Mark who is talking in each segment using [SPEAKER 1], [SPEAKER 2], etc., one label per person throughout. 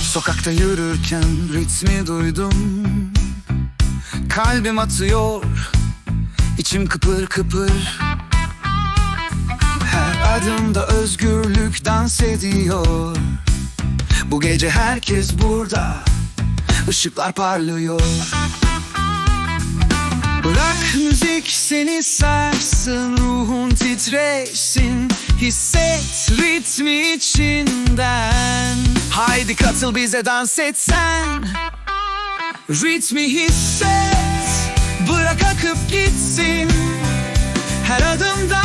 [SPEAKER 1] Sokakta yürürken ritmi duydum. Kalbim atıyor içim kıpır kıpır. Her adımda özgürlük dans ediyor. Bu gece herkes burada Işıklar parlıyor Bırak müzik seni sarsın Ruhun titreşsin. Hisset ritmi içinden. Haydi katıl bize dans et sen Ritmi hisset Bırak akıp gitsin. Her adımda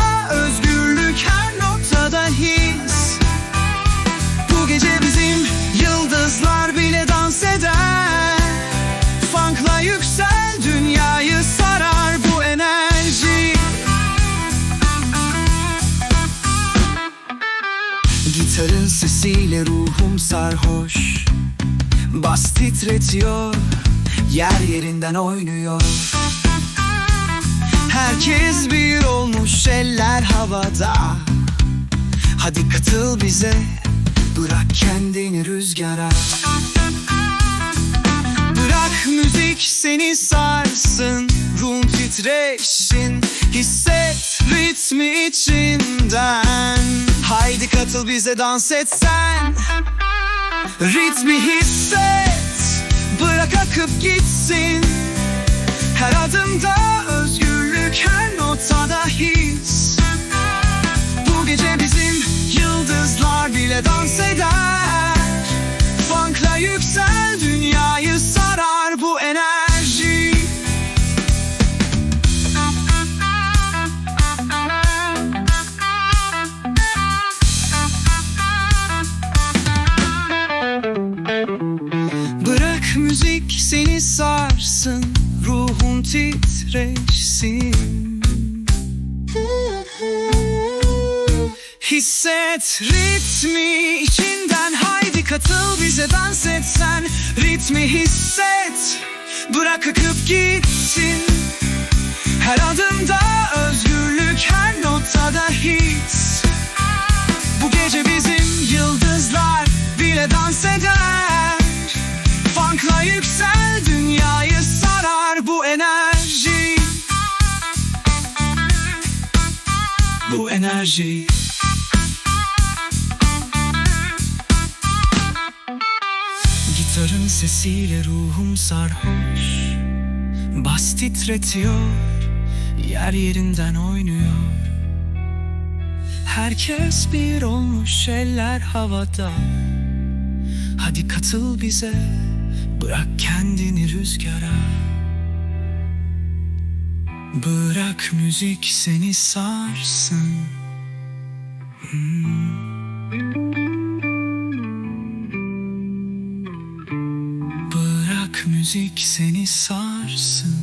[SPEAKER 1] Gitarın sesiyle ruhum sarhoş. Bas titretiyor Yer yerinden oynuyor. Herkes bir olmuş eller havada. Hadi katıl bize Bırak kendini rüzgara. Bırak müzik seni sarsın Ruhun titreşsin. Hisset ritmi içinden Haydi katıl bize dans et sen. Ritmi hisset Bırak akıp gitsin. Her adımda özgürlük Her notada his. Bu gece bizim yıldızlar bile dans eder sarsın Ruhun titreşsin. Hisset ritmi içinden Haydi katıl bize dans et sen Ritmi hisset Bırak akıp gitsin. Her adımda özgürlük Her notada his. Bu gece bizim yıldızlar bile dans eder. Funk'la yüksel Bu enerji. Gitarın sesiyle ruhum sarhoş. Bas titretiyor Yer yerinden oynuyor. Herkes bir olmuş eller havada. Hadi katıl bize Bırak kendini rüzgara Bırak müzik seni sarsın Hmm. Bırak müzik seni sarsın